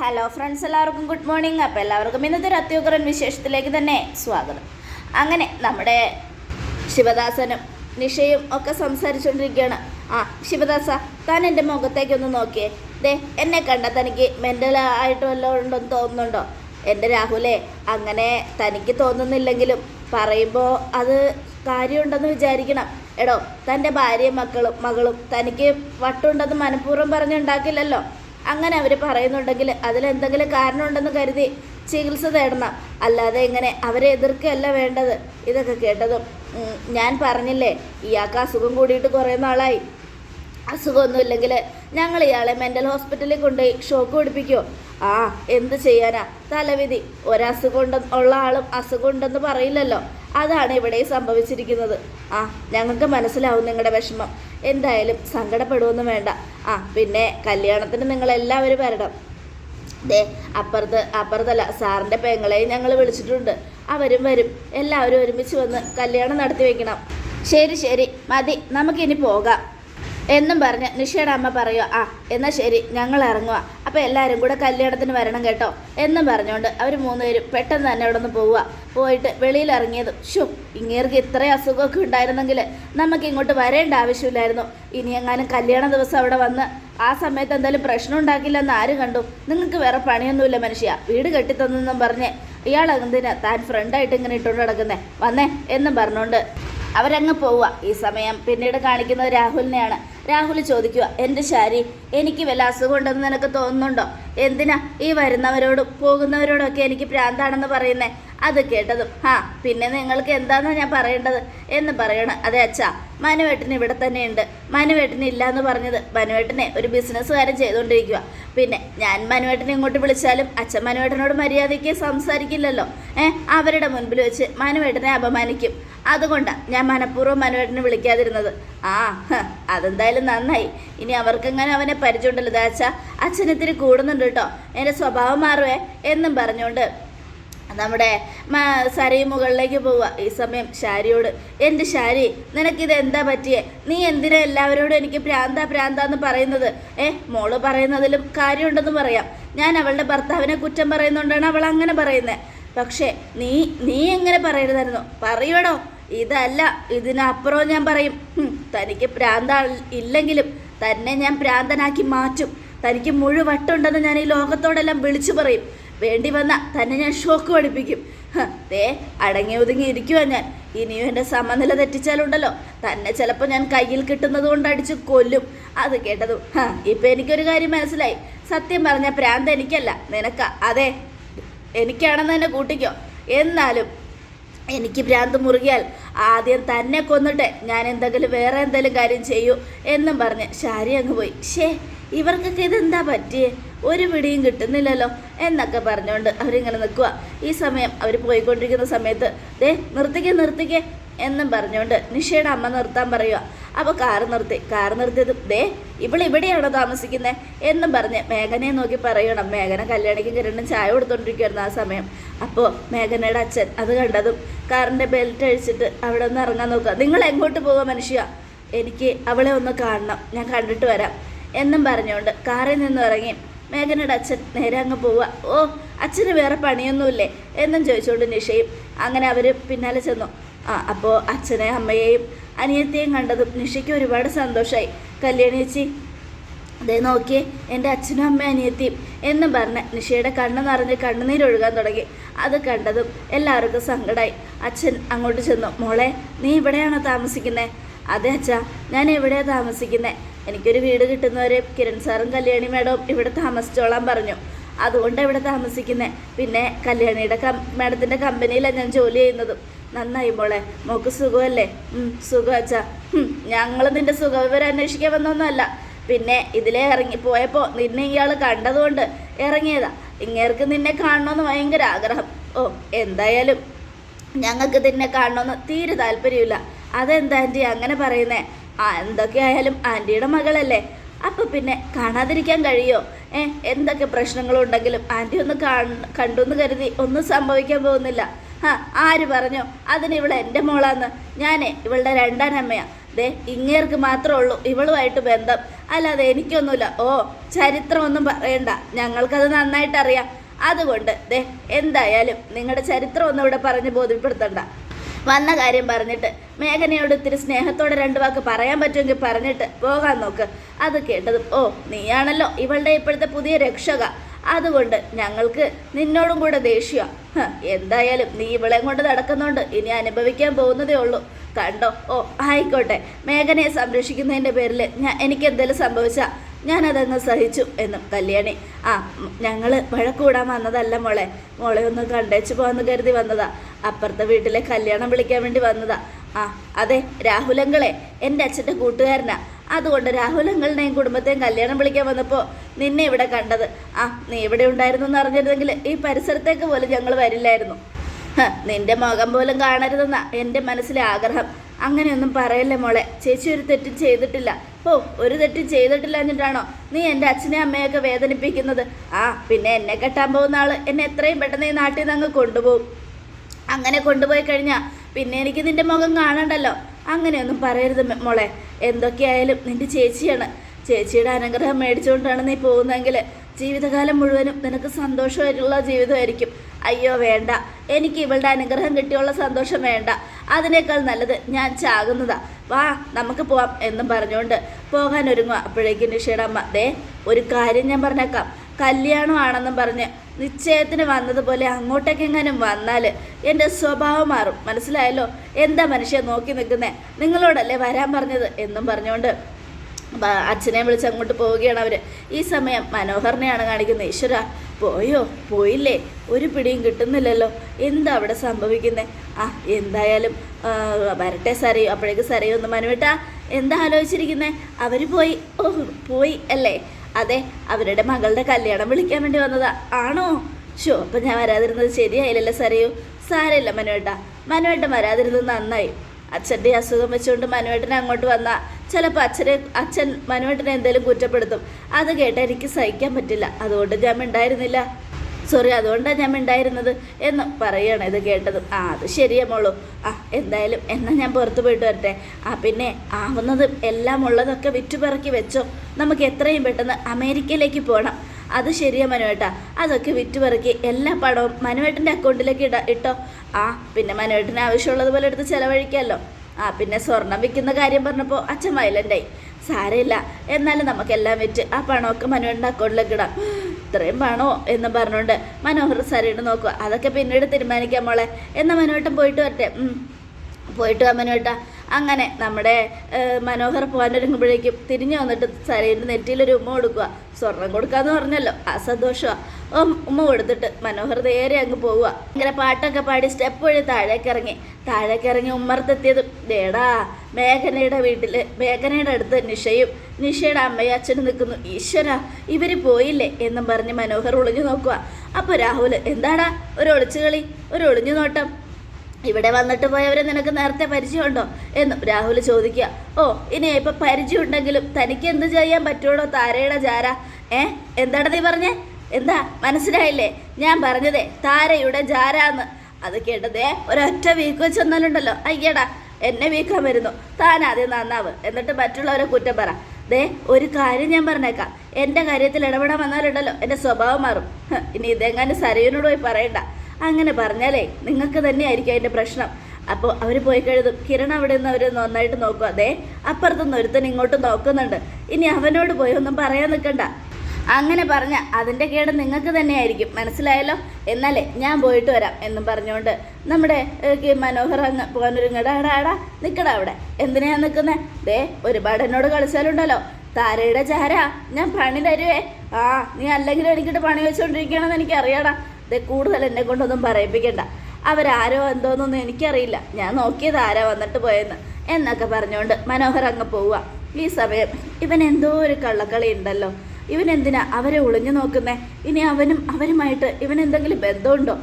Hello friends എല്ലാവർക്കും good morning അപ്പോൾ എല്ലാവർക്കും ഇന്നത്തെ ഒരു അത്യുഗ്രൻ വിശേഷത്തിലേക്ക് തന്നെ സ്വാഗതം. അങ്ങനെ നമ്മുടെ ശിവദാസനും നിഷയും ഒക്കെ സംസാരിച്ചുകൊണ്ടിരിക്കുകയാണ് ആ ശിവദാസ താൻ എന്റെ മുഖത്തേക്കൊന്ന് നോക്കിയേ. ദേ എന്നെ കണ്ട തനിക്ക് മെന്റൽ ആയിട്ട് വല്ലതും ഉണ്ടെന്ന് തോന്നുന്നുണ്ടോ? എന്റെ രാഹുലേ അങ്ങനെ തനിക്ക് തോന്നുന്നില്ലെങ്കിലും പറയുമ്പോൾ അത് കാര്യമുണ്ടെന്ന് വിചാരിക്കണം. എടോ തന്റെ ഭാര്യയും മക്കളും മകളും തനിക്ക് വട്ടുണ്ടെന്ന് മനഃപൂർവം പറഞ്ഞുണ്ടാക്കില്ലല്ലോ. അങ്ങനെ അവർ പറയുന്നുണ്ടെങ്കിൽ അതിലെന്തെങ്കിലും കാരണമുണ്ടെന്ന് കരുതി ചികിത്സ തേടണം. അല്ലാതെ ഇങ്ങനെ അവരെ എതിർക്കുകയല്ല വേണ്ടത്? ഇതൊക്കെ കേട്ടതും ഞാൻ പറഞ്ഞില്ലേ ഇയാൾക്ക് അസുഖം കൂടിയിട്ട് കുറേ നാളായി. അസുഖമൊന്നുമില്ലെങ്കിൽ ഞങ്ങൾ ഇയാളെ മെന്റൽ ഹോസ്പിറ്റലിൽ കൊണ്ടുപോയി ഷോക്ക് പിടിപ്പിക്കുമോ ആ എന്ത് ചെയ്യാനാ? തലവിധി. ഒരസുഖം ഉണ്ട ഉള്ള ആളും അസുഖം ഉണ്ടെന്ന് പറയില്ലല്ലോ. അതാണ് ഇവിടെ സംഭവിച്ചിരിക്കുന്നത്. ആ ഞങ്ങൾക്ക് മനസ്സിലാവും നിങ്ങളുടെ വിഷമം. എന്തായാലും സങ്കടപ്പെടുമൊന്നും വേണ്ട. ആ പിന്നെ കല്യാണത്തിന് നിങ്ങളെല്ലാവരും വരണം. ദേ അപ്പുറത്ത് അപ്പുറത്തല്ല സാറിന്റെ പെങ്ങളെയും ഞങ്ങൾ വിളിച്ചിട്ടുണ്ട്. അവരും വരും. എല്ലാവരും ഒരുമിച്ച് വന്ന് കല്യാണം നടത്തി വെക്കണം. ശരി ശരി. മതി. നമുക്കിനി പോകാം. എന്നും പറഞ്ഞ് നിഷയുടെ അമ്മ പറയുക ആ എന്നാൽ ശരി. ഞങ്ങൾ ഇറങ്ങുക അപ്പോൾ എല്ലാവരും കൂടെ കല്യാണത്തിന് വരണം കേട്ടോ എന്നും പറഞ്ഞുകൊണ്ട് അവർ മൂന്നുപേരും പെട്ടെന്ന് തന്നെ അവിടെ നിന്ന് പോവുക. പോയിട്ട് വെളിയിൽ ഇറങ്ങിയതും ഷു ഇങ്ങേർക്ക് ഇത്രയും അസുഖമൊക്കെ ഉണ്ടായിരുന്നെങ്കിൽ നമുക്ക് ഇങ്ങോട്ട് വരേണ്ട ആവശ്യമില്ലായിരുന്നു. ഇനി എങ്ങാനും കല്യാണ ദിവസം അവിടെ വന്ന് ആ സമയത്ത് എന്തായാലും പ്രശ്നം ഉണ്ടാക്കില്ലെന്ന് ആര് കണ്ടു? നിങ്ങൾക്ക് വേറെ പണിയൊന്നുമില്ല മനുഷ്യ. വീട് കെട്ടിത്തന്നെന്നും പറഞ്ഞ് ഇയാൾ എന്തിനാ താൻ ഫ്രണ്ടായിട്ട് ഇങ്ങനെ ഇട്ടുകൊണ്ട് നടക്കുന്നേ? വന്നേ എന്നും പറഞ്ഞുകൊണ്ട് അവരങ്ങ് പോവുക. ഈ സമയം പിന്നീട് കാണിക്കുന്നത് രാഹുലിനെയാണ്. രാഹുൽ ചോദിക്കുക എന്റെ ശാരി എനിക്ക് വല്ല അസുഖം ഉണ്ടെന്ന് നിനക്ക് തോന്നുന്നുണ്ടോ? എന്തിനാ ഈ വരുന്നവരോടും പോകുന്നവരോടൊക്കെ എനിക്ക് പ്രാന്താണെന്ന് പറയുന്നേ? അത് കേട്ടതും ആ പിന്നെ നിങ്ങൾക്ക് എന്താണോ ഞാൻ പറയേണ്ടത്? എന്ന് പറയണം. അതെ അച്ഛാ മനുവേട്ടന് ഇവിടെ തന്നെയുണ്ട്. മനുവേട്ടന് ഇല്ല എന്ന് പറഞ്ഞത് മനുവേട്ടനെ ഒരു ബിസിനസ്സുകാരൻ ചെയ്തുകൊണ്ടിരിക്കുക പിന്നെ ഞാൻ മനുവേട്ടനെ ഇങ്ങോട്ട് വിളിച്ചാലും അച്ഛൻ മനുവേട്ടനോട് മര്യാദയ്ക്ക് സംസാരിക്കില്ലല്ലോ. ഏ അവരുടെ മുൻപിൽ വെച്ച് മനുവേട്ടനെ അപമാനിക്കും. അതുകൊണ്ടാണ് ഞാൻ മനഃപൂർവം മനുവേട്ടനെ വിളിക്കാതിരുന്നത്. ആ അതെന്തായാലും നന്നായി. ഇനി അവർക്കെങ്ങനെ അവനെ പരിചയമുണ്ടല്ലോ ദാച്ച അച്ഛനിത്തിരി കൂടുന്നുണ്ട് കേട്ടോ. എന്റെ സ്വഭാവം മാറുവേ എന്നും പറഞ്ഞുകൊണ്ട് നമ്മുടെ സരയു മുകളിലേക്ക് പോവുക. ഈ സമയം ശാരിയോട് എന്റെ ശാരി? നിനക്കിത് എന്താ പറ്റിയേ? നീ എന്തിനാ എല്ലാവരോടും എനിക്ക് പ്രാന്ത പ്രാന്ത എന്ന് പറയുന്നത്? ഏ മോൾ പറയുന്നതിലും കാര്യമുണ്ടെന്ന് പറയാം. ഞാൻ അവളുടെ ഭർത്താവിനെ കുറ്റം പറയുന്നുകൊണ്ടാണ് അവൾ അങ്ങനെ പറയുന്നത് പക്ഷേ നീ നീ എങ്ങനെ പറയരുതായിരുന്നു? പറയടോ? ഇതല്ല ഇതിനപ്പുറവും ഞാൻ പറയും. തനിക്ക് പ്രാന്ത ഇല്ലെങ്കിലും തന്നെ ഞാൻ പ്രാന്തനാക്കി മാറ്റും. തനിക്ക് മുഴുവട്ടുണ്ടെന്ന് ഞാൻ ഈ ലോകത്തോടെല്ലാം വിളിച്ചു പറയും. വേണ്ടി വന്ന തന്നെ ഞാൻ ഷോക്ക് പഠിപ്പിക്കും. ദേ അടങ്ങി ഒതുങ്ങി ഇരിക്കുവാ ഞാൻ. ഇനിയും എന്റെ സമനില തെറ്റിച്ചാലുണ്ടല്ലോ. തന്നെ ചിലപ്പോൾ ഞാൻ കയ്യിൽ കിട്ടുന്നത് കൊണ്ട് അടിച്ച് കൊല്ലും. അത് കേട്ടതും ഇപ്പം എനിക്കൊരു കാര്യം മനസ്സിലായി. സത്യം പറഞ്ഞ പ്രാന്ത് എനിക്കല്ല. നിനക്ക. അതെ എനിക്കാണെന്ന് തന്നെ കൂട്ടിക്കോ. എന്നാലും എനിക്ക് ഭ്രാന്ത് മുറുകിയാൽ ആദ്യം തന്നെ കൊന്നിട്ട് ഞാൻ എന്തെങ്കിലും വേറെ എന്തെങ്കിലും കാര്യം ചെയ്യൂ എന്നും പറഞ്ഞ് ശാരി അങ്ങ് പോയി. ഷേ ഇവർക്കൊക്കെ ഇതെന്താ പറ്റിയേ? ഒരു പിടിയും കിട്ടുന്നില്ലല്ലോ എന്നൊക്കെ പറഞ്ഞുകൊണ്ട് അവരിങ്ങനെ നിൽക്കുക ഈ സമയം അവർ പോയിക്കൊണ്ടിരിക്കുന്ന സമയത്ത് ദേ നിർത്തിക്കേ നിർത്തിക്കേ എന്നും പറഞ്ഞുകൊണ്ട് നിഷയുടെ അമ്മ നിർത്താൻ പറയുക അപ്പോൾ കാറ് നിർത്തി കാറ് നിർത്തിയത് ദേ ഇവൾ ഇവിടെയാണോ താമസിക്കുന്നത് എന്നും പറഞ്ഞ് മേഘനയെ നോക്കി പറയണം. മേഘന കല്യാണിക്ക് കിരണം ചായ കൊടുത്തോണ്ടിരിക്കുവായിരുന്നു ആ സമയം. അപ്പോൾ മേഘനയുടെ അച്ഛൻ അത് കണ്ടതും കാറിന്റെ ബെൽറ്റ് അഴിച്ചിട്ട് അവിടെ നിന്ന് ഇറങ്ങാൻ നോക്കുക. നിങ്ങൾ എങ്ങോട്ട് പോവുക മനുഷ്യ? എനിക്ക് അവളെ ഒന്ന് കാണണം. ഞാൻ കണ്ടിട്ട് വരാം. എന്നും പറഞ്ഞുകൊണ്ട് കാറിൽ നിന്ന് ഇറങ്ങി മേഘനയുടെ അച്ഛൻ നേരെ അങ്ങ് പോവുക. ഓ അച്ഛന് വേറെ പണിയൊന്നുമില്ലേ? എന്നും ചോദിച്ചുകൊണ്ട് നിഷയും അങ്ങനെ അവർ പിന്നാലെ ചെന്നു. ആ അപ്പോൾ അച്ഛനെ അമ്മയെയും അനിയത്തെയും കണ്ടതും നിഷയ്ക്ക് ഒരുപാട് സന്തോഷമായി കല്യാണി ചേച്ചി അതേ നോക്കിയേ എന്റെ അച്ഛനും അമ്മയും അനിയത്തിയും എന്നും പറഞ്ഞ് നിഷയുടെ കണ്ണ് നിറഞ്ഞ് കണ്ണുനീരൊഴുകാൻ തുടങ്ങി. അത് കണ്ടതും എല്ലാവർക്കും സങ്കടമായി അച്ഛൻ അങ്ങോട്ട് ചെന്നു. മോളെ നീ ഇവിടെയാണോ താമസിക്കുന്നത് അതെ അച്ഛാ ഞാൻ എവിടെയാണ് താമസിക്കുന്നത് എനിക്കൊരു വീട് കിട്ടുന്നവരെ കിരൺ സാറും കല്യാണി മാഡവും ഇവിടെ താമസിച്ചോളാൻ പറഞ്ഞു. അതുകൊണ്ട് ഇവിടെ താമസിക്കുന്നത് പിന്നെ കല്യാണിയുടെ കം മാഡത്തിന്റെ കമ്പനിയിലാണ് ഞാൻ ജോലി ചെയ്യുന്നതും. നന്നായി മോളെ മോക്ക് സുഖമല്ലേ? സുഖം അച്ഛാ. ഞങ്ങൾ നിന്റെ സുഖവിവരം അന്വേഷിക്കാൻ വന്നൊന്നുമല്ല. പിന്നെ ഇതിലേ ഇറങ്ങി പോയപ്പോൾ നിന്നെ ഇയാൾ കണ്ടതുകൊണ്ട് ഇറങ്ങിയതാ. ഇങ്ങേർക്ക് നിന്നെ കാണണമെന്ന് ഭയങ്കര ആഗ്രഹം. ഓ എന്തായാലും ഞങ്ങൾക്ക് നിന്നെ കാണണമെന്ന് തീരെ താല്പര്യമില്ല. അതെന്താ ആന്റി? അങ്ങനെ പറയുന്നേ. എന്തൊക്കെയായാലും ആന്റിയുടെ മകളല്ലേ. അപ്പോൾ പിന്നെ കാണാതിരിക്കാൻ കഴിയോ? ഏ എന്തൊക്കെ പ്രശ്നങ്ങളുണ്ടെങ്കിലും ആന്റി ഒന്ന് കാണ് കണ്ടു എന്ന് കരുതി ഒന്നും സംഭവിക്കാൻ പോകുന്നില്ല. ആ ആര് പറഞ്ഞു? അതിന് ഇവൾ എന്റെ മോളാന്ന്. ഞാനേ ഇവളുടെ രണ്ടാനമ്മയാ. ദേ ഇങ്ങേർക്ക് മാത്രമേ ഉള്ളൂ ഇവളുമായിട്ട് ബന്ധം. അല്ലാതെ എനിക്കൊന്നുമില്ല. ഓ ചരിത്രമൊന്നും പറയണ്ട. ഞങ്ങൾക്കത് നന്നായിട്ടറിയാം. അതുകൊണ്ട് ദേ എന്തായാലും നിങ്ങളുടെ ചരിത്രം ഒന്നും ഇവിടെ പറഞ്ഞ് ബോധ്യപ്പെടുത്തണ്ട. വന്ന കാര്യം പറഞ്ഞിട്ട്. മേഘനയോട് ഇത്തിരി സ്നേഹത്തോടെ രണ്ട് വാക്ക് പറയാൻ പറ്റുമെങ്കിൽ പറഞ്ഞിട്ട് പോകാൻ നോക്ക്. അത് കേട്ടതും ഓ നീയാണല്ലോ ഇവളുടെ ഇപ്പോഴത്തെ പുതിയ രക്ഷക. അതുകൊണ്ട് ഞങ്ങൾക്ക് നിന്നോടും കൂടെ ദേഷ്യ. എന്തായാലും നീ ഇവളെ കൊണ്ട് നടക്കുന്നുണ്ട്. ഇനി അനുഭവിക്കാൻ പോകുന്നതേ ഉള്ളൂ. കണ്ടോ? ഓ ആയിക്കോട്ടെ. മേഘനയെ സംരക്ഷിക്കുന്നതിന്റെ പേരിൽ ഞാൻ എനിക്ക് എന്തെങ്കിലും സംഭവിച്ചാൽ ഞാനതങ്ങ് സഹിച്ചു എന്നും കല്യാണി. ആ ഞങ്ങൾ വഴക്കൂടാൻ വന്നതല്ല മോളെ. മോളെ ഒന്ന് കണ്ടേച്ച് പോകാമെന്ന് കരുതി വന്നതാ. അപ്പുറത്തെ വീട്ടിലെ കല്യാണം വിളിക്കാൻ വേണ്ടി വന്നതാ. ആ അതെ രാഹുലങ്ങളെ എന്റെ അച്ഛന്റെ കൂട്ടുകാരനാ. അതുകൊണ്ട് രാഹുലങ്ങളുടെയും കുടുംബത്തെയും കല്യാണം വിളിക്കാൻ വന്നപ്പോൾ നിന്നെ ഇവിടെ കണ്ടത്. ആ നീ ഇവിടെ ഉണ്ടായിരുന്നു എന്ന് അറിഞ്ഞിരുന്നെങ്കിൽ ഈ പരിസരത്തേക്ക് പോലും ഞങ്ങൾ വരില്ലായിരുന്നു. നിന്റെ മുഖം പോലും കാണരുതെന്ന എന്റെ മനസ്സിലെ ആഗ്രഹം. അങ്ങനെയൊന്നും പറയല്ലേ മോളെ? ചേച്ചി ഒരു തെറ്റും ചെയ്തിട്ടില്ല. ഓ ഒരു തെറ്റും ചെയ്തിട്ടില്ല എന്നിട്ടാണോ നീ എന്റെ അച്ഛനെയും അമ്മയൊക്കെ വേദനിപ്പിക്കുന്നത്? ആ പിന്നെ എന്നെ കെട്ടാൻ പോകുന്ന ആൾ എന്നെ എത്രയും പെട്ടെന്ന് ഈ നാട്ടിൽ നിന്ന് അങ്ങ് കൊണ്ടുപോകും. അങ്ങനെ കൊണ്ടുപോയി കഴിഞ്ഞാൽ പിന്നെ എനിക്ക് നിന്റെ മുഖം കാണണ്ടല്ലോ. അങ്ങനെയൊന്നും പറയരുത് മോളെ. എന്തൊക്കെയായാലും നിന്റെ ചേച്ചിയാണ്. ചേച്ചിയുടെ അനുഗ്രഹം മേടിച്ചുകൊണ്ടാണ് നീ പോകുന്നതെങ്കിൽ ജീവിതകാലം മുഴുവനും നിനക്ക് സന്തോഷമായിട്ടുള്ള ജീവിതമായിരിക്കും. അയ്യോ വേണ്ട. എനിക്ക് ഇവളുടെ അനുഗ്രഹം കിട്ടിയുള്ള സന്തോഷം വേണ്ട. അതിനേക്കാൾ നല്ലത് ഞാൻ ചാകുന്നതാ. വാ നമുക്ക് പോവാം എന്നും പറഞ്ഞുകൊണ്ട് പോകാൻ ഒരുങ്ങുക അപ്പോഴേക്കും നിഷയുടെ അമ്മ ദേ ഒരു കാര്യം ഞാൻ പറഞ്ഞേക്കാം. കല്യാണമാണെന്നും പറഞ്ഞ് നിശ്ചയത്തിന് വന്നതുപോലെ അങ്ങോട്ടേക്കെങ്ങാനും വന്നാൽ എന്റെ സ്വഭാവം മാറും. മനസ്സിലായല്ലോ? എന്താ മനുഷ്യൻ നോക്കി നിൽക്കുന്നേ? നിങ്ങളോടല്ലേ വരാൻ പറഞ്ഞത്? എന്നും പറഞ്ഞുകൊണ്ട് അച്ഛനെ വിളിച്ച് അങ്ങോട്ട് പോവുകയാണ് അവർ ഈ സമയം മനോഹറിനെയാണ് കാണിക്കുന്നത്. ഈശ്വര പോയോ? പോയില്ലേ? ഒരു പിടിയും കിട്ടുന്നില്ലല്ലോ. എന്താ അവിടെ സംഭവിക്കുന്നത് ആ എന്തായാലും വരട്ടെ സരയോ അപ്പോഴേക്ക് സരയോ ഒന്ന് മനുവിട്ടാ. എന്താ ആലോചിച്ചിരിക്കുന്നത് അവർ പോയി. ഓ പോയി അല്ലേ? അതെ അവരുടെ മകളുടെ കല്യാണം വിളിക്കാൻ വേണ്ടി വന്നതാ. ആണോ? ഷോ അപ്പം ഞാൻ വരാതിരുന്നത് ശരിയായില്ലല്ലോ സരയോ. സാരമില്ല മനുവേട്ട മനുവേട്ട വരാതിരുന്നത് നന്നായി. അച്ഛന്റെ അസുഖം വെച്ചുകൊണ്ട് മനുവേട്ടനെ അങ്ങോട്ട് വന്നാൽ ചിലപ്പോൾ അച്ഛനെ അച്ഛൻ മനുവേട്ടനെ എന്തെങ്കിലും കുറ്റപ്പെടുത്തും. അത് കേട്ട് എനിക്ക് സഹിക്കാൻ പറ്റില്ല. അതുകൊണ്ട് ഞാൻ മിണ്ടായിരുന്നില്ല. സോറി അതുകൊണ്ടാണ് ഞാൻ മിണ്ടായിരുന്നത് എന്ന് പറയണം ഇത് കേട്ടത്. ആ അത് ശരിയാ മോളൂ. ആ എന്തായാലും എന്നാൽ ഞാൻ പുറത്ത് പോയിട്ട് വരട്ടെ. ആ പിന്നെ ആവുന്നത് എല്ലാം ഉള്ളതൊക്കെ വിറ്റുപറക്കി വെച്ചോ. നമുക്ക് എത്രയും പെട്ടെന്ന് അമേരിക്കയിലേക്ക് പോകണം അത് ശരിയാ മനുവേട്ട. അതൊക്കെ വിറ്റുപറക്കി എല്ലാ പണവും മനുവേട്ടന്റെ അക്കൗണ്ടിലേക്ക് ഇട ഇട്ടോ. ആ പിന്നെ മനുവേട്ടന് ആവശ്യമുള്ളതുപോലെ എടുത്ത് ചിലവഴിക്കാമല്ലോ ആ പിന്നെ സ്വർണം വിൽക്കുന്ന കാര്യം പറഞ്ഞപ്പോൾ അച്ഛൻ വയലന്റായി സാരമില്ല. എന്നാലും നമുക്കെല്ലാം വിറ്റ് ആ പണമൊക്കെ മനുവേട്ടന്റെ അക്കൗണ്ടിലേക്ക് ഇടാം. ഇത്രയും വേണോ എന്ന് പറഞ്ഞുകൊണ്ട് മനോഹർ സരയിട്ട് നോക്കുക. അതൊക്കെ പിന്നീട് തീരുമാനിക്കാം മോളെ. എന്നാൽ മനോട്ടം പോയിട്ട് വരട്ടെ. പോയിട്ട് വാ മനോഹട്ട അങ്ങനെ നമ്മുടെ മനോഹർ പോകാനൊരുങ്ങുമ്പോഴേക്കും തിരിഞ്ഞു വന്നിട്ട് സരയുടെ നെറ്റിയിലൊരു ഉമ്മ കൊടുക്കുക. സ്വർണം കൊടുക്കാന്ന് പറഞ്ഞല്ലോ. ആ സന്തോഷമാണ് ഉമ്മ കൊടുത്തിട്ട് മനോഹർ നേരെ അങ്ങ് പോവുക. ഇങ്ങനെ പാട്ടൊക്കെ പാടി സ്റ്റെപ്പ് വഴി താഴേക്ക് ഇറങ്ങി താഴേക്ക് ഇറങ്ങി ഉമ്മറത്തെത്തിയതും ദേടാ മേഘനയുടെ വീട്ടിൽ മേഘനയുടെ അടുത്ത് നിഷയും നിഷയുടെ അമ്മയും അച്ഛനും നിൽക്കുന്നു. ഈശ്വര ഇവർ പോയില്ലേ എന്നും പറഞ്ഞ് മനോഹർ ഒളിഞ്ഞു നോക്കുക. അപ്പോൾ രാഹുൽ എന്താടാ ഒരു ഒളിച്ചുകളി ഒരു ഒളിഞ്ഞു നോട്ടം? ഇവിടെ വന്നിട്ട് പോയവരെ നിനക്ക് നേരത്തെ പരിചയമുണ്ടോ? എന്നും രാഹുൽ ചോദിക്കുക. ഓ ഇനി ഇപ്പൊ പരിചയമുണ്ടെങ്കിലും തനിക്ക് എന്ത് ചെയ്യാൻ പറ്റുള്ളൂ താരയുടെ ജാര? ഏ എന്താണ് നീ പറഞ്ഞേ? എന്താ മനസ്സിലായില്ലേ? ഞാൻ പറഞ്ഞതേ താരയുടെ ജാരാന്ന്. അത് കേട്ടതേ ഒരൊറ്റ വീക്ക് വെച്ച് വന്നാലുണ്ടല്ലോ. അയ്യടാ എന്നെ വീക്കാൻ വരുന്നു. താൻ ആദ്യം നന്നാവ് എന്നിട്ട് മറ്റുള്ളവരെ കുറ്റം പറ. ദേ ഒരു കാര്യം ഞാൻ പറഞ്ഞേക്കാം. എന്റെ കാര്യത്തിൽ ഇടപെടാൻ വന്നാലുണ്ടല്ലോ എന്റെ സ്വഭാവം മാറും. ഇനി ഇതെങ്ങാനും സരയുനോട് പോയി പറയണ്ട. അങ്ങനെ പറഞ്ഞാലേ നിങ്ങൾക്ക് തന്നെയായിരിക്കും അതിന്റെ പ്രശ്നം. അപ്പോൾ അവർ പോയി കഴുതും. കിരൺ അവിടെ നിന്ന് അവർ നന്നായിട്ട് നോക്കും അതെ അപ്പുറത്തുനിന്ന് ഒരുത്തൻ ഇങ്ങോട്ട് നോക്കുന്നുണ്ട്. ഇനി അവനോട് പോയി ഒന്നും പറയാൻ നിൽക്കണ്ട. അങ്ങനെ പറഞ്ഞ അതിന്റെ കേട് നിങ്ങൾക്ക് തന്നെയായിരിക്കും. മനസ്സിലായല്ലോ? എന്നാലേ ഞാൻ പോയിട്ട് വരാം എന്നും പറഞ്ഞുകൊണ്ട് നമ്മുടെ മനോഹർ അങ്ങ് പോകാനൊരുങ്ങടാ നിൽക്കടാ അവിടെ. എന്തിനാ നിൽക്കുന്നത് ദേ ഒരുപാട് എന്നോട് കളിച്ചാലുണ്ടല്ലോ. താരയുടെ ചാര ഞാൻ പണി തരുവേ. ആ നീ അല്ലെങ്കിലും എനിക്കിട്ട് പണി വെച്ചുകൊണ്ടിരിക്കുകയാണെന്ന് എനിക്കറിയാടാ. ദേ കൂടുതൽ എന്നെ കൊണ്ടൊന്നും പറയിപ്പിക്കണ്ട. അവരാരോ എന്തോന്നൊന്നും എനിക്കറിയില്ല. ഞാൻ നോക്കിയത് ആരാ വന്നിട്ട് പോയെന്ന് എന്നൊക്കെ പറഞ്ഞുകൊണ്ട് മനോഹർ അങ്ങ് പോവുക. ഈ സമയം ഇവൻ എന്തോ ഒരു കള്ളക്കളി ഉണ്ടല്ലോ. ഇവൻ എന്തിനാ അവരെ ഒളിഞ്ഞു നോക്കുന്നേ? ഇനി അവനും അവരുമായിട്ട് ഇവൻ എന്തെങ്കിലും ബന്ധമുണ്ടോ?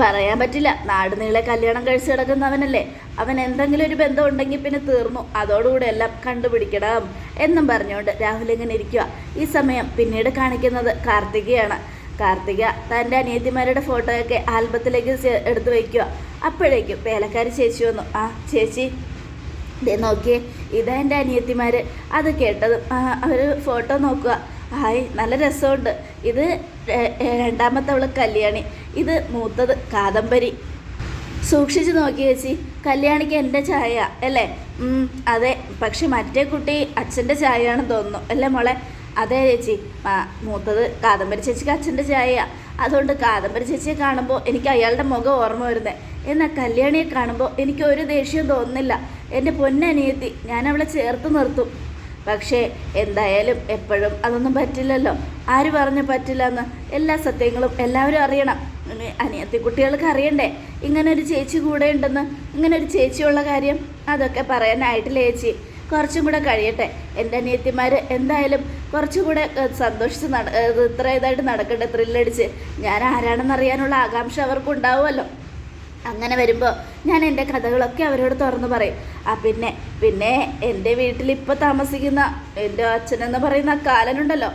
പറയാൻ പറ്റില്ല. നാടുനീളെ കല്യാണം കഴിച്ച് കിടക്കുന്നവനല്ലേ. അവൻ എന്തെങ്കിലും ഒരു ബന്ധം ഉണ്ടെങ്കിൽ പിന്നെ തീർന്നു. അതോടുകൂടെ എല്ലാം കണ്ടുപിടിക്കണം എന്നും പറഞ്ഞുകൊണ്ട് രാഹുൽ ഇങ്ങനെ ഇരിക്കുക ഈ സമയം പിന്നീട് കാണിക്കുന്നത് കാർത്തികയാണ്. കാർത്തിക തന്റെ അനിയത്തിമാരുടെ ഫോട്ടോയൊക്കെ ആൽബത്തിലേക്ക് എടുത്തു വയ്ക്കുക അപ്പോഴേക്കും വേലക്കാരി ചേച്ചി വന്നു. ആ ചേച്ചി. നോക്കിയേ ഇതാ എന്റെ അനിയത്തിമാർ അത് കേട്ടതും അവർ ഫോട്ടോ നോക്കുക ഹായ് നല്ല രസമുണ്ട്. ഇത് രണ്ടാമത്തെ അവൾ കല്യാണി. ഇത് മൂത്തത് കാദംബരി. സൂക്ഷിച്ച് നോക്കി ചേച്ചി കല്യാണിക്ക് എന്റെ ചായ അല്ലേ? അതെ. പക്ഷെ മറ്റേ കുട്ടി അച്ഛന്റെ ചായയാണെന്ന് തോന്നുന്നു. അല്ലേ മോളെ? അതെ ചേച്ചി. മൂത്തത് കാദംബരി ചേച്ചിക്ക് അച്ഛന്റെ ചായ അതുകൊണ്ട് കാദംബരി ചേച്ചിയെ കാണുമ്പോൾ എനിക്ക് അയാളുടെ മുഖം ഓർമ്മ വരുന്നത് എന്നാൽ കല്യാണിയെ കാണുമ്പോൾ എനിക്ക് ഒരു ദേഷ്യവും തോന്നുന്നില്ല. എന്റെ പൊന്നനിയത്തി ഞാൻ അവളെ ചേർത്ത് നിർത്തും. പക്ഷേ എന്തായാലും എപ്പോഴും അതൊന്നും പറ്റില്ലല്ലോ. ആര് പറഞ്ഞു പറ്റില്ലെന്ന്? എല്ലാ സത്യങ്ങളും എല്ലാവരും അറിയണം. അനിയത്തി കുട്ടികൾക്ക് അറിയണ്ടേ? ഇങ്ങനെ ഒരു ചേച്ചി കൂടെ ഉണ്ടെന്ന്? ഇങ്ങനെ ഒരു ചേച്ചിയുള്ള കാര്യം? അതൊക്കെ പറയാനായിട്ടില്ല ചേച്ചി? കുറച്ചും കൂടെ കഴിയട്ടെ. എന്റെ അനിയത്തിമാർ എന്തായാലും കുറച്ചും കൂടെ സന്തോഷിച്ച് നട ഇത്ര ഇതായിട്ട് നടക്കട്ടെ ത്രില്ലടിച്ച്. ഞാൻ ആരാണെന്ന് അറിയാനുള്ള ആകാംക്ഷ അവർക്കുണ്ടാവുമല്ലോ. അങ്ങനെ വരുമ്പോൾ ഞാൻ എന്റെ കഥകളൊക്കെ അവരോട് തുറന്നു പറയും. ആ പിന്നെ പിന്നെ എന്റെ വീട്ടിൽ ഇപ്പോൾ താമസിക്കുന്ന എന്റെ അച്ഛനെന്ന് പറയുന്ന കാലനുണ്ടല്ലോ.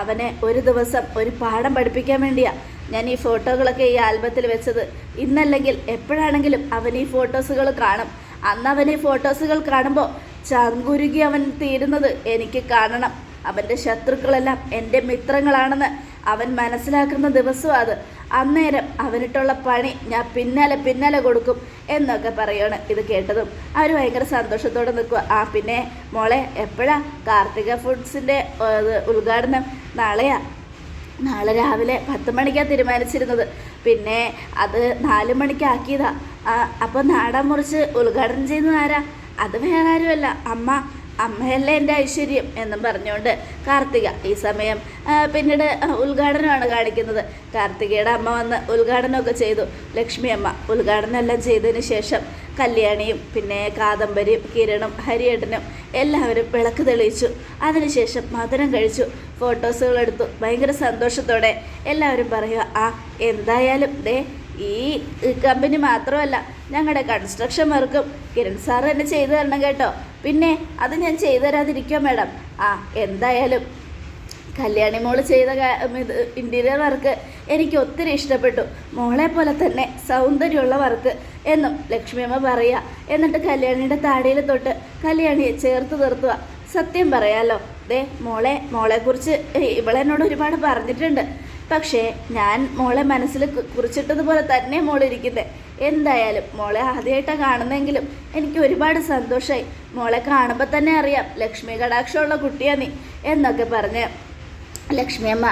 അവനെ ഒരു ദിവസം ഒരു പാഠം പഠിപ്പിക്കാൻ വേണ്ടിയാണ് ഞാൻ ഈ ഫോട്ടോകളൊക്കെ ഈ ആൽബത്തിൽ വെച്ചത്. ഇന്നല്ലെങ്കിൽ എപ്പോഴാണെങ്കിലും അവൻ ഈ ഫോട്ടോസുകൾ കാണും. അന്ന് അവൻ ഈ ഫോട്ടോസുകൾ കാണുമ്പോൾ ചങ്കുരുകി അവൻ തീരുന്നത് എനിക്ക് കാണണം. അവന്റെ ശത്രുക്കളെല്ലാം എന്റെ മിത്രങ്ങളാണെന്ന് അവൻ മനസ്സിലാക്കുന്ന ദിവസവും അത് അന്നേരം അവനിട്ടുള്ള പണി ഞാൻ പിന്നാലെ പിന്നാലെ കൊടുക്കും എന്നൊക്കെ പറയാണ് ഇത് കേട്ടതും. അവർ ഭയങ്കര സന്തോഷത്തോടെ നിൽക്കുക ആ പിന്നെ മോളെ എപ്പോഴാ കാർത്തിക ഫുഡ്സിന്റെ ഉദ്ഘാടനം? നാളെയാ? നാളെ രാവിലെ പത്ത് മണിക്കാണ് തീരുമാനിച്ചിരുന്നത്. പിന്നെ അത് നാല് മണിക്കാക്കിയതാ. അപ്പോൾ നാടൻ മുറിച്ച് ഉദ്ഘാടനം ചെയ്യുന്നത് ആരാ? അത് വേറെ ആരുമല്ല. അമ്മ അമ്മയല്ലേ എന്റെ ഐശ്വര്യം എന്നും പറഞ്ഞുകൊണ്ട് കാർത്തിക ഈ സമയം പിന്നീട് ഉദ്ഘാടനമാണ് കാണിക്കുന്നത്. കാർത്തികയുടെ അമ്മ വന്ന് ഉദ്ഘാടനമൊക്കെ ചെയ്തു. ലക്ഷ്മി അമ്മ ഉദ്ഘാടനം എല്ലാം ചെയ്തതിന് ശേഷം കല്യാണിയും പിന്നെ കാദംബരിയും കിരണും ഹരിയേട്ടനും എല്ലാവരും വിളക്ക് തെളിയിച്ചു. അതിനുശേഷം മധുരം കഴിച്ചു. ഫോട്ടോസുകൾ എടുത്തു ഭയങ്കര സന്തോഷത്തോടെ എല്ലാവരും പറയുക ആ എന്തായാലും ദേ ഈ കമ്പനി മാത്രമല്ല ഞങ്ങളുടെ കൺസ്ട്രക്ഷൻ വർക്കും കിരൺ സാർ തന്നെ ചെയ്തു തരണം കേട്ടോ. പിന്നെ അത് ഞാൻ ചെയ്തു തരാതിരിക്കുക മാഡം ആ എന്തായാലും കല്യാണി മോൾ ചെയ്ത ഇന്റീരിയർ വർക്ക് എനിക്ക് ഒത്തിരി ഇഷ്ടപ്പെട്ടു. മോളെ പോലെ തന്നെ സൗന്ദര്യമുള്ള വർക്ക് എന്നും ലക്ഷ്മിയമ്മ പറയുക എന്നിട്ട് കല്യാണിയുടെ താടിയിൽ തൊട്ട് കല്യാണിയെ ചേർത്ത് നിർത്തുക സത്യം പറയാലോ ദേ മോളെ മോളെക്കുറിച്ച് ഇവളെന്നോട് ഒരുപാട് പറഞ്ഞിട്ടുണ്ട്. പക്ഷേ ഞാൻ മോളെ മനസ്സിൽ കുറിച്ചിട്ടതുപോലെ തന്നെ മോളിരിക്കുന്നത് എന്തായാലും മോളെ ആദ്യമായിട്ടാണ് കാണുന്നെങ്കിലും എനിക്ക് ഒരുപാട് സന്തോഷമായി മോളെ കാണുമ്പോൾ തന്നെ അറിയാം ലക്ഷ്മി കടാക്ഷമുള്ള കുട്ടിയാ നീ എന്നൊക്കെ പറഞ്ഞ് ലക്ഷ്മിയമ്മ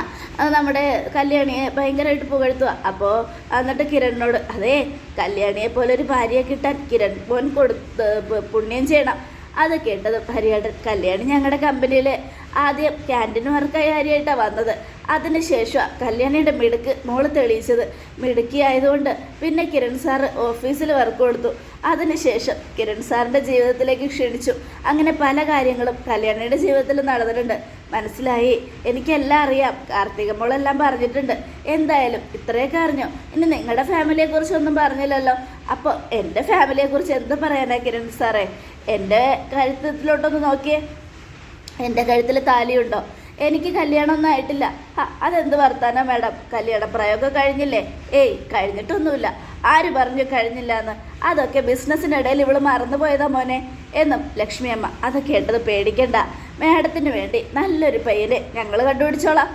നമ്മുടെ കല്യാണിയെ ഭയങ്കരമായിട്ട് പുകഴ്ത്തുക അപ്പോൾ എന്നിട്ട് കിരണിനോട് അതെ കല്യാണിയെ പോലെ ഒരു ഭാര്യയെ കിട്ടാൻ കിരൺ പോൻ കൊടുത്ത് പുണ്യം ചെയ്യണം. അത് കേട്ടത് ഹരിയേട്ടൻ കല്യാണി ഞങ്ങളുടെ കമ്പനിയിൽ ആദ്യം ക്യാന്റീൻ വർക്കാരിയായിട്ടാണ് വന്നത്. അതിനുശേഷം കല്യാണിയുടെ മിടുക്ക് മോൾ തെളിയിച്ചത്. മിടുക്കി ആയതുകൊണ്ട് പിന്നെ കിരൺ സാറ് ഓഫീസിൽ വർക്ക് കൊടുത്തു. അതിനുശേഷം കിരൺ സാറിന്റെ ജീവിതത്തിലേക്ക് ക്ഷണിച്ചു. അങ്ങനെ പല കാര്യങ്ങളും കല്യാണിയുടെ ജീവിതത്തിൽ നടന്നിട്ടുണ്ട്. മനസ്സിലായി? എനിക്കെല്ലാം അറിയാം. കാർത്തിക മോളെല്ലാം പറഞ്ഞിട്ടുണ്ട്. എന്തായാലും ഇത്രയൊക്കെ അറിഞ്ഞോ? ഇനി നിങ്ങളുടെ ഫാമിലിയെക്കുറിച്ചൊന്നും പറഞ്ഞില്ലല്ലോ. അപ്പോൾ എന്റെ ഫാമിലിയെക്കുറിച്ച് എന്ത് പറയാനാ കിരൺ സാറേ എന്റെ കഴുത്തിലോട്ടൊന്ന് നോക്കിയേ. എന്റെ കഴുത്തിൽ താലിയുണ്ടോ? എനിക്ക് കല്യാണമൊന്നും ആയിട്ടില്ല. അതെന്ത് വർത്താനാ മാഡം? കല്യാണ പ്രയോഗം കഴിഞ്ഞില്ലേ? ഏയ് കഴിഞ്ഞിട്ടൊന്നുമില്ല. ആര് പറഞ്ഞു കഴിഞ്ഞില്ല എന്ന് അതൊക്കെ ബിസിനസ്സിനിടയിൽ ഇവൾ മറന്നുപോയതാ മോനെ. എന്നും ലക്ഷ്മിയമ്മ അതൊക്കെ കേട്ടത് പേടിക്കണ്ട. മാഡത്തിന് വേണ്ടി നല്ലൊരു പയ്യനെ ഞങ്ങൾ കണ്ടുപിടിച്ചോളാം.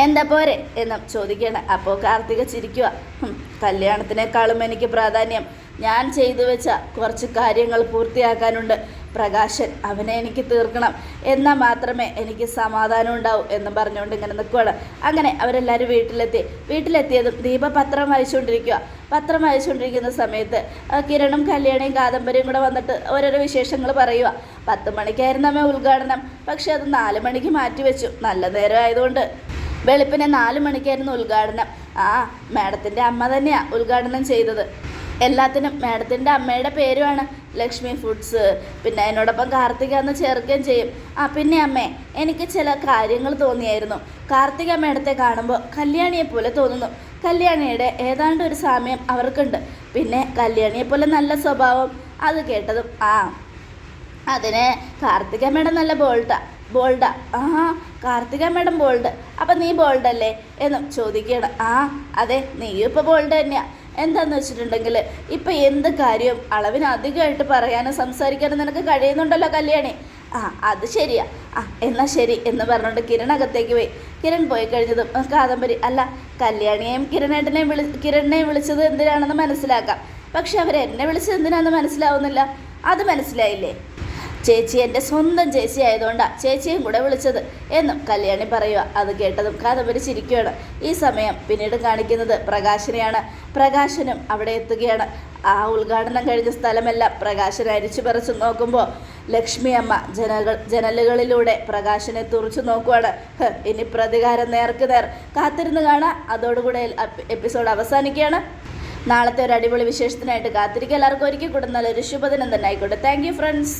എന്താ പോരെ? എന്നും ചോദിക്കണം അപ്പോൾ കാർത്തിക ചിരിക്കുക "ഹും, കല്യാണത്തിനേക്കാളും എനിക്ക് പ്രാധാന്യം. ഞാൻ ചെയ്തു വെച്ച കുറച്ച് കാര്യങ്ങൾ പൂർത്തിയാക്കാനുണ്ട്. പ്രകാശൻ അവനെ എനിക്ക് തീർക്കണം. എന്നാൽ മാത്രമേ എനിക്ക് സമാധാനം ഉണ്ടാവൂ എന്ന് പറഞ്ഞുകൊണ്ട് ഇങ്ങനെ നിൽക്കുകയാണ് അങ്ങനെ അവരെല്ലാവരും വീട്ടിലെത്തി. വീട്ടിലെത്തിയതും ദീപ പത്രം വായിച്ചുകൊണ്ടിരിക്കുക പത്രം വായിച്ചുകൊണ്ടിരിക്കുന്ന സമയത്ത് കിരണും കല്യാണിയും കാദംബരിയും കൂടെ വന്നിട്ട് ഓരോരോ വിശേഷങ്ങൾ പറയുക പത്ത് മണിക്കായിരുന്നു അമ്മ ഉദ്ഘാടനം. പക്ഷെ അത് നാല് മണിക്ക് മാറ്റി വെച്ചു. നല്ല നേരം ആയതുകൊണ്ട്. വെളുപ്പിനെ നാല് മണിക്കായിരുന്നു ഉദ്ഘാടനം. ആ മാഡത്തിന്റെ അമ്മ തന്നെയാണ് ഉദ്ഘാടനം ചെയ്തത്. എല്ലാത്തിനും മാഡത്തിന്റെ അമ്മയുടെ പേരുമാണ് ലക്ഷ്മി ഫുഡ്സ് പിന്നെ അതിനോടൊപ്പം കാർത്തിക എന്ന് ചേർക്കുകയും ചെയ്യും. ആ പിന്നെ അമ്മേ എനിക്ക് ചില കാര്യങ്ങൾ തോന്നിയായിരുന്നു. കാർത്തിക മേഡത്തെ കാണുമ്പോൾ കല്യാണിയെ പോലെ തോന്നുന്നു. കല്യാണിയുടെ ഏതാണ്ട് ഒരു സാമ്യം അവർക്കുണ്ട്. പിന്നെ കല്യാണിയെ പോലെ നല്ല സ്വഭാവം അത് കേട്ടതും ആ അതിന് കാർത്തിക മേഡം നല്ല ബോൾഡാ ബോൾഡാ ആ. കാർത്തിക മേഡം ബോൾഡ് അപ്പം നീ ബോൾഡ് അല്ലേ? എന്നും ചോദിക്കുകയാണ്. ആ അതെ നീയും ഇപ്പോൾ ബോൾഡ് തന്നെയാ. എന്താന്ന് വെച്ചിട്ടുണ്ടെങ്കിൽ ഇപ്പം എന്ത് കാര്യം അളവിന് അധികമായിട്ട് പറയാനും സംസാരിക്കാനും നിനക്ക് കഴിയുന്നുണ്ടല്ലോ കല്യാണി? ആ അത് ശരിയാ. ആ എന്നാ ശരി എന്ന് പറഞ്ഞുകൊണ്ട് കിരൺ അകത്തേക്ക് പോയി. കിരൺ പോയി കഴിഞ്ഞതും "ആ, കാദംബരി അല്ല കല്യാണിയെയും കിരണേട്ടനെയും വിളി കിരണിനെയും വിളിച്ചത് എന്തിനാണെന്ന് മനസ്സിലാക്കാം. പക്ഷെ അവരെന്നെ വിളിച്ചത് എന്തിനാണെന്ന് മനസ്സിലാവുന്നില്ല. അത് മനസ്സിലായില്ലേ? ചേച്ചി എന്റെ സ്വന്തം ചേച്ചി ആയതുകൊണ്ടാണ് ചേച്ചിയും കൂടെ വിളിച്ചത് എന്നും കല്യാണി പറയുക അത് കേട്ടതും കഥപരി ചിരിക്കുകയാണ് ഈ സമയം പിന്നീട് കാണിക്കുന്നത് പ്രകാശനെയാണ്. പ്രകാശനും അവിടെ എത്തുകയാണ്. ആ ഉദ്ഘാടനം കഴിഞ്ഞ സ്ഥലമെല്ലാം പ്രകാശൻ അരിച്ചു പറിച്ചു നോക്കുമ്പോൾ ലക്ഷ്മി അമ്മ ജനകൾ ജനലുകളിലൂടെ പ്രകാശനെ തുറച്ചു നോക്കുവാണ്. ഇനി പ്രതികാരം നേർക്ക് നേർ. കാത്തിരുന്ന് കാണാം. അതോടുകൂടെ എപ്പിസോഡ് അവസാനിക്കുകയാണ്. നാളത്തെ ഒരു അടിപൊളി വിശേഷത്തിനായിട്ട് കാത്തിരിക്കുക. എല്ലാവർക്കും ഒരിക്കൽ കൂടെ നല്ലൊരു ശുഭദിനം തന്നെ ആയിക്കോട്ടെ. Thank friends.